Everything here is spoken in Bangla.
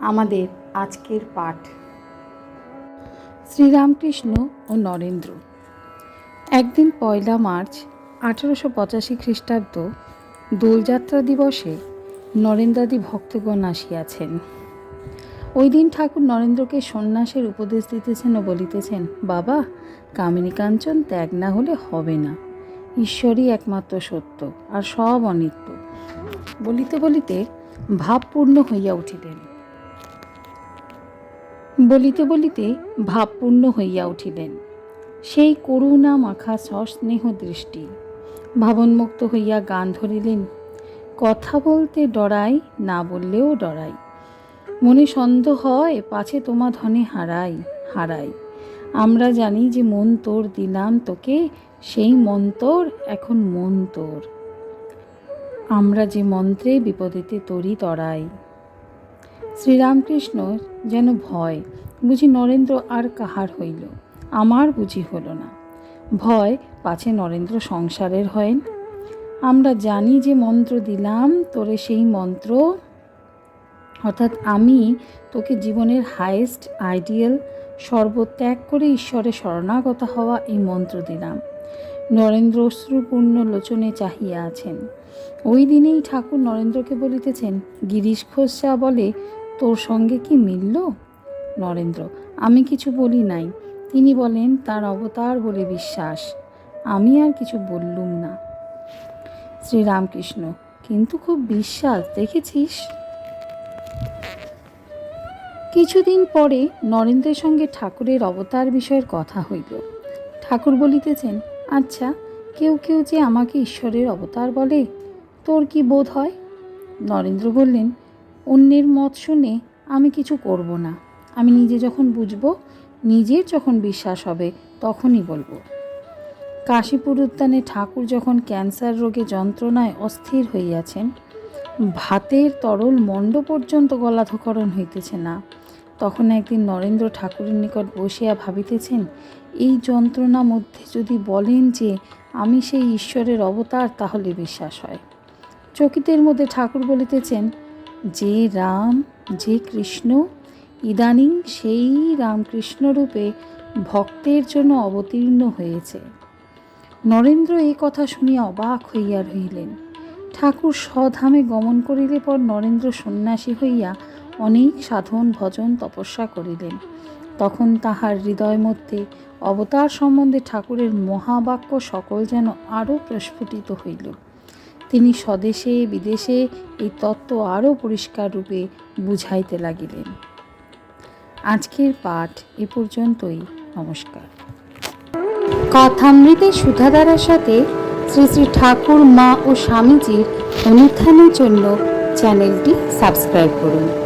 আমাদের আজকের পাঠ। শ্রীরামকৃষ্ণ ও নরেন্দ্র। একদিন পয়লা মার্চ আঠারোশো পঁচাশি খ্রিস্টাব্দ দোলযাত্রা দিবসে নরেন্দ্রাদি ভক্তগণ আসিয়াছেন। ওই দিন ঠাকুর নরেন্দ্রকে সন্ন্যাসের উপদেশ দিতেছেন ও বলিতেছেন, বাবা, কামিনী কাঞ্চন ত্যাগ না হলে হবে না। ঈশ্বরই একমাত্র সত্য আর সব অনিত্য। বলিতে বলিতে ভাবপূর্ণ হইয়া উঠিলেন। বলিতে বলিতে ভাবপূর্ণ হইয়া উঠিলেন। সেই করুণা মাখা সস্নেহ দৃষ্টি, ভাবনমুক্ত হইয়া গান ধরিলেন, কথা বলতে ডরাই, না বললেও ডরাই। মনে সন্দেহ হয়, পাছে তোমা ধনে হারাই হারাই। আমরা জানি যে মন তোর দিলাম তোকে, সেই মন্তর এখন মন তোর। আমরা যে মন্ত্রে বিপদেতে তরি তরাই। শ্রীরামকৃষ্ণ যেন ভয়, বুঝি নরেন্দ্র আর কাহার হইল? আমার বুঝি হলো না। ভয় পাছে নরেন্দ্র সংসারের হয়েন? আমরা জানি যে মন্ত্র দিলাম, তোরে সেই মন্ত্র। অর্থাৎ আমি তোকে জীবনের হাইয়েস্ট আইডিয়াল সর্বত্যাগ করে ঈশ্বরে শরণাগত হওয়া এই মন্ত্র দিলাম। নরেন্দ্র অশ্রুপূর্ণ লোচনে চাহিয়া আছেন। ওই দিনেই ঠাকুর নরেন্দ্রকে বলিতেছেন, গিরিশ ঘোষ বলে তোর সঙ্গে কি মিলল? নরেন্দ্র, আমি কিছু বলি নাই। তিনি বলেন, তার অবতার বলে বিশ্বাস। আমি আর কিছু বললুম না। শ্রীরামকৃষ্ণ, কিন্তু খুব বিশ্বাস, দেখেছিস? কিছুদিন পরে নরেন্দ্রের সঙ্গে ঠাকুরের অবতার বিষয়ের কথা হইল। ঠাকুর বলিতেছেন আচ্ছা কেউ কেউ যে আমাকে ঈশ্বরের অবতার বলে, তোর কি বোধ হয়? নরেন্দ্র বললেন অন্যের মত শুনে আমি কিছু করব না। আমি নিজে যখন বুঝব, নিজের যখন বিশ্বাস হবে, তখনই বলব। কাশীপুর উদ্যানে ঠাকুর যখন ক্যান্সার রোগে যন্ত্রণায় অস্থির হইয়াছেন, ভাতের তরল মণ্ড পর্যন্ত গলাধকরণ হইতেছে না, তখন একদিন নরেন্দ্র ঠাকুরের নিকট বসিয়া ভাবিতেছেন, এই যন্ত্রণা মধ্যে যদি বলেন যে আমি সেই ঈশ্বরের অবতার, তাহলে বিশ্বাস হয়। চকিতের মধ্যে ঠাকুর বলিতেছেন যে রাম, যে কৃষ্ণ, ইদানিং সেই রামকৃষ্ণ রূপে ভক্তের জন্য অবতীর্ণ হয়েছে। নরেন্দ্র এই কথা শুনিয়া অবাক হইয়া রহিলেন। ঠাকুর স্বধামে গমন করিলে পর নরেন্দ্র সন্ন্যাসী হইয়া অনেক সাধন ভজন তপস্যা করিলেন। তখন তাহার হৃদয় মধ্যে অবতার সম্বন্ধে ঠাকুরের মহাবাক্য সকল যেন আরও প্রস্ফুটিত হইল। তিনি স্বদেশে, বিদেশে এই তত্ত্ব আরও পরিষ্কার রূপে বুঝাইতে লাগিলেন। আজকের পাঠ এ পর্যন্তই। নমস্কার। কথামৃতে সুধাধারার সাথে শ্রী শ্রী ঠাকুর, মা ও স্বামীজির অনুত্থানের জন্য চ্যানেলটি সাবস্ক্রাইব করুন।